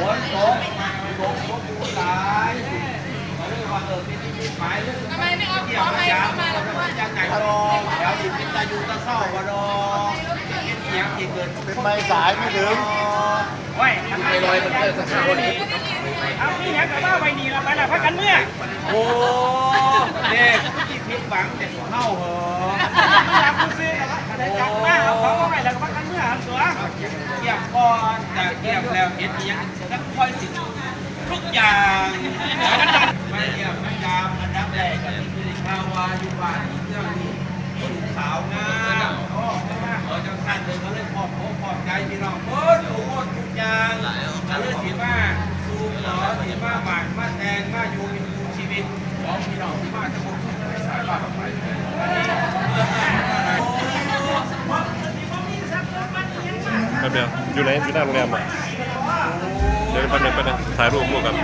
ฝนตกตกตกอยู่หลายเขาเรียกว่าเออเป็นที่มีหมายเรื่องทำไมไม่เอาเกี่ยขวอกับยาเข้ามมาแล้วว่าจะไหนดอกแถวอยู่เป็นตาอยู่ตาเข้าวะดอกเสียงที่เกิดเป็นไม้สายไม่ถึงไว้ทำไมลอยมันเกิดสักครั้งนี้เอาพี่ยังกับว่าไวนีเราไปละพักกันเมื่อโอ้เด็กที่ผิดหวังแต่เข้าเหรออยากซื้ออะไรจับมาเอาของไว้แล้วก็พักกันเมื่อหันสัวเกี่ยมก่อนแต่เกี่ยมแล้วเห็นยัง ค่อยสิทุกอย่างไม่เกี่ยมไม่ยามอันดับแรกก็คือข่าวายู่บ้านเรื่องนี้ลูกสาวงามโอ้เออจังสั้นเลยก็เลยขอบโอ้ขอบใจพี่น้องเบิร์ดทุกคนทุกอย่างก็เลยสิมาสู่หล่อสิมาบานมาแตงมาอยู่เป็นคู่ชีวิตของพี่น้องที่มาจะบุกสายบ้านไปแป๊บเดียวอยู่ไหนอยู่หน้าโรงแรมอะ ดี๋ยวแป๊บนึงแป๊บนึงถ่ายรูปร่วมกัน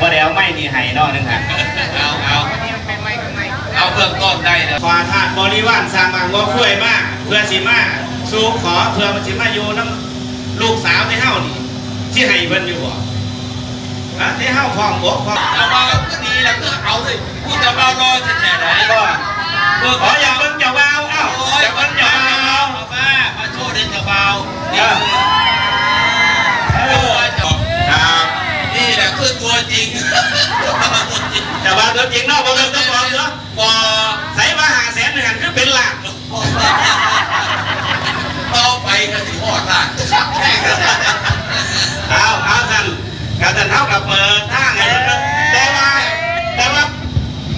ว่าแล้วไม่มีไห้นอกนึงฮะเอาเอาเอาเบื้องต้นได้นะขวาธาตุบริวารสร้างบางว่าคุ้ยมาก เพื่อสิมาสู่ขอเพื่อมันสิมาอยู่น้ำลูกสาวในเฮานี่ที่ให้เพิ่นอยู่บ่ฮะในเฮาคลองบกคลองจะเบาก็ดีแล้วก็เอาเลยพูดจะเบารอจะแค่ไหนก็เพื่อขออย่าเบิ่งเจ้าบ่าวเอ้าโอ้ยอย่ามัเบิ่นงจะ หลังกันเอาเอาท่านกับท่านเท่ากับเปิดทางให้เพิ่นแต่ว่าแต่ว่า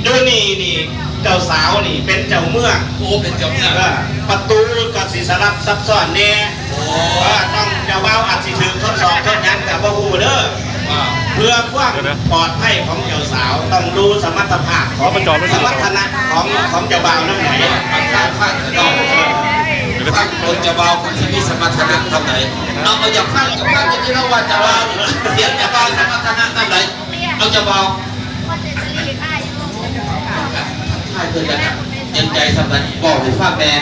ดูนี่นี่เจ้าสาวนี่เป็นเจ้าเมืองโอ้เป็นเจ้าเมืองเอประตูก็สิสลับซับซ้อนแน่โอ้ต้องเจ้าบ่าวอาจสิถึงทดสอบทดยังกับบ่ฮู้เด้อเพื่อความปลอดภัยของเจ้าสาวต้องดูสมรรถภาพขอประจอดไว้สมรรถนะของของเจ้าบ่าวนั่นไหนข้างข้างข้าง นอกข้างคนจะเบาคนที่มีสมรรถนะทำไหนเอาเอาอย่างข้างกับข้างจะที่เราว่าจะเบาเสียงจะเบาสมรรถนะทำไหนเอาจะเบาว่าจะสีได้อยู่ใช่เพื่อนกันเย็นใจสำหรับบอกให้ฟังแม่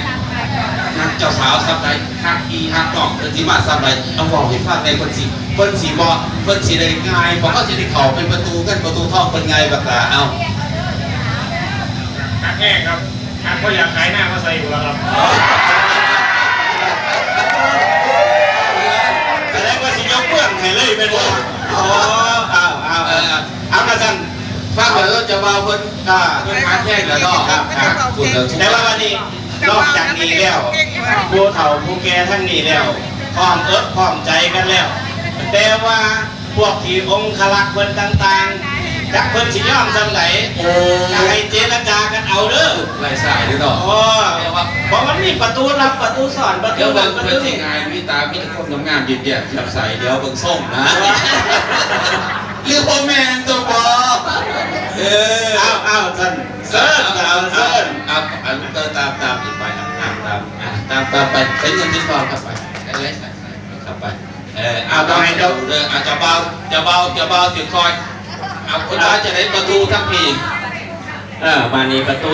ฮักเจ้าสาวสำหรับฮักอีฮักน้องเพิ่นสิมาสำหรับเอาบอกให้ฟังแม่เพิ่นสิเพิ่นสิบ่เพิ่นสิได้ง่ายบอกเขาสิได้เข้าเป็นประตูกันประตูทองเพิ่นง่ายบักล่ะเอาหักแห้งครับหักก็อยากขายหน้ามาใส่อยู่แล้วครับแสดงว่าสิยก เลยเป็นบ่อ๋อเอาเอาเอาเอากระสันฟังแล้วจะว่าเพิ่นอ่าเพิ่นหาแค่แล้วเนาะครับครับพูดแต่ว่าวันนี้นอกจากนี้แล้วผู้เฒ่าผู้แก่ทั้งนี้แล้วพร้อมเอิบพร้อมใจกันแล้ว แต่ว่าพวกที่องค์คลักเพิ่นต่างๆจักเพิ่นสิยอมจำไหนโอ้ยให้เจรจากันเอาเด้อไร้สายด้วยเนาะอ๋ อเพราะมันมีประตูลับประตูสอนประตูเดี๋ยวเบิเบิ่กงประเพิ่ตูนสิงานมีตามีแต่คนงามๆเย็นๆจับใส่เดี๋ยวเบิ่งส่งนะหรือบ่แม่นตัวบ่เออเอาเอาท่านเซิร์นเอาเซิร์นเอาเอาเติมตามตามอีกไปตามตามตามตามไปใช้เงินที่ฟองเข้าไปเอ้ยเข้าไปเออเอาไปเดี๋ยวเอออาจจะเบาจะเบาจะเบาถึงคอยเอาคนร้ายจะได้ประตูทั้งปีเออมานี่ประตู